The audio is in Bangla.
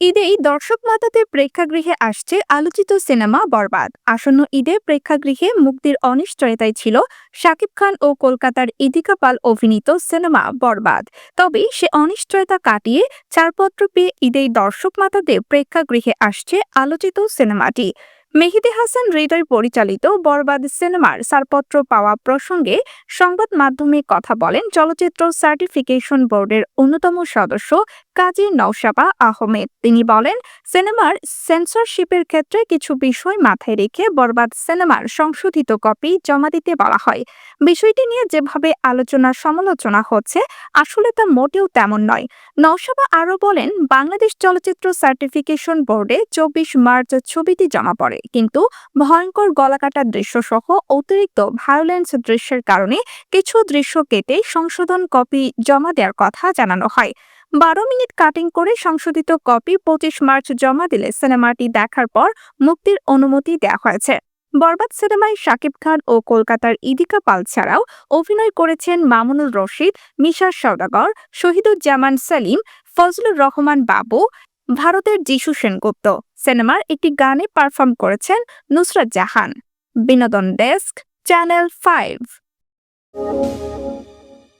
ঈদেই দর্শক মাতাতে প্রেক্ষাগৃহে আসছে আলোচিত সিনেমা বরবাদ। আসন্ন ঈদে প্রেক্ষাগৃহে মুক্তির অনিশ্চয়তায় ছিল শাকিব খান ও কলকাতার ইদিকা পাল অভিনীত সিনেমা বরবাদ। তবে সে অনিশ্চয়তা কাটিয়ে চারপত্র পেয়ে ঈদেই দর্শক মাতাদের প্রেক্ষাগৃহে আসছে আলোচিত সিনেমাটি। মেহেদি হাসান হৃদয় পরিচালিত বরবাদ সিনেমার ছাড়পত্র পাওয়া প্রসঙ্গে সংবাদ মাধ্যমে কথা বলেন চলচ্চিত্র সার্টিফিকেশন বোর্ডের অন্যতম সদস্য কাজী নৌশাবা আহমেদ। তিনি বলেন, সিনেমার সেন্সরশিপের ক্ষেত্রে কিছু বিষয় মাথায় রেখে বরবাদ সিনেমার সংশোধিত কপি জমা দিতে বলা হয়। বিষয়টি নিয়ে যেভাবে আলোচনা সমালোচনা হচ্ছে, আসলে তা মোটেও তেমন নয়। নৌশাবা আরও বলেন, বাংলাদেশ চলচ্চিত্র সার্টিফিকেশন বোর্ডে চব্বিশ মার্চ ছবিটি জমা পড়ে। কিন্তু ভয়ঙ্কর গলাকাটা দৃশ্যসহ অতিরিক্ত ভায়োলেন্স দৃশ্যের কারণে কিছু দৃশ্য কেটে সংশোধন কপি জমা দেওয়ার কথা জানানো হয়। বারো মিনিট কাটিং করে সংশোধিত কপি পঁচিশ মার্চ জমা দিলে সিনেমাটি দেখার পর মুক্তির অনুমতি দেওয়া হয়েছে। বরবাদ সিনেমায় শাকিব খান ও কলকাতার ইদিকা পাল ছাড়াও অভিনয় করেছেন মামুনুর রশিদ, মিশা সওদাগর, শহীদুজ্জামান সেলিম, ফজলুর রহমান বাবু, ভারতের যিশু সেনগুপ্ত। সিনেমার একটি গানে পারফর্ম করেছেন নুসরাত জাহান। বিনোদন ডেস্ক চ্যানেল ফাইভ।